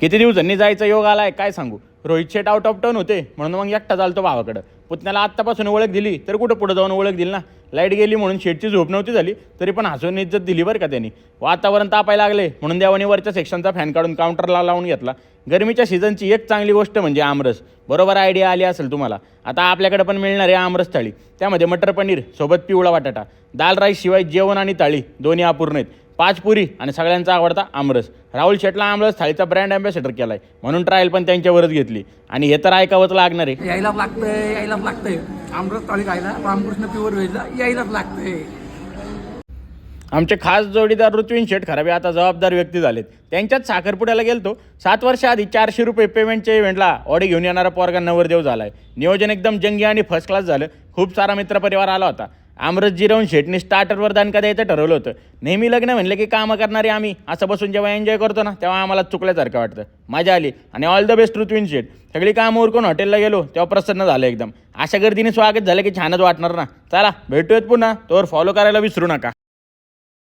किती दिवसांनी जायचा योग आलाय? काय सांगू? Rohit Shet out of turn होते म्हणून मग एकटा चालतो भावाकडं. पुतण्याला आत्तापासून ओळख दिली तर कुठं पुढं जाऊन ओळख दिली ना? लाइट गेली म्हणून शेटची झोप नव्हती झाली तरी पण हसून इज्जत दिली बरं का त्यांनी. वातावरण तापायला लागले म्हणून देवाने वरच्या सेक्शनचा फॅन काढून काउंटरला लावून घेतला. गरमीच्या सीझनची एक चांगली गोष्ट म्हणजे आमरस. बरोबर आयडिया आली असेल तुम्हाला. आता आपल्याकडे पण मिळणार आहे आमरस थाळी. त्यामध्ये मटर पनीर सोबत पिवळा बटाटा दाल राईस शिवाय जेवण आणि थाळी दोन्ही अपूर्ण आहेत. पाच पुरी आणि सगळ्यांचा आवडता आमरस. राहुल शेटला आमरस थाळीचा ब्रँड अँबॅसेडर केलाय. म्हणून ट्रायल पण त्यांच्यावरच घेतली. आणि हे तर ऐकावंच लागणार आहे. यायलाच लागतंय यायलाच लागतंय. आमरस थाळी खायला रामकृष्ण प्युअर व्हेजला यायलाच लागतंय. आमचे खास जोडीदार ऋत्विन शेठ खराबे आता जबाबदार व्यक्ती झालेत. त्यांच्याच साखरपुड्याला गेलतो. सात वर्ष आधी चारशे रुपये पेमेंटच्या इव्हेंटला ऑडी घेऊन येणारा पोरगा नवरदेव झालाय. नियोजन एकदम जंगी आणि फर्स्ट क्लास झालं. खूप सारा मित्रपरिवार आला होता. आमरस जिरवून शेटने स्टार्टरवर दानका द्यायचं ठरवलं होतं. नेहमी लग्न म्हणलं की कामं करणारे आम्ही. असं बसून जेव्हा एन्जॉय करतो ना तेव्हा आम्हाला चुकल्यासारखं वाटतं. मजा आली. आणि all the best Ritvin Shet. सगळी कामं उरकून हॉटेलला गेलो तेव्हा प्रसन्न झालं एकदम. अशा गर्दीने स्वागत झालं की छानच वाटणार ना. चला भेटूयात पुन्हा. तोवर फॉलो करायला विसरू नका.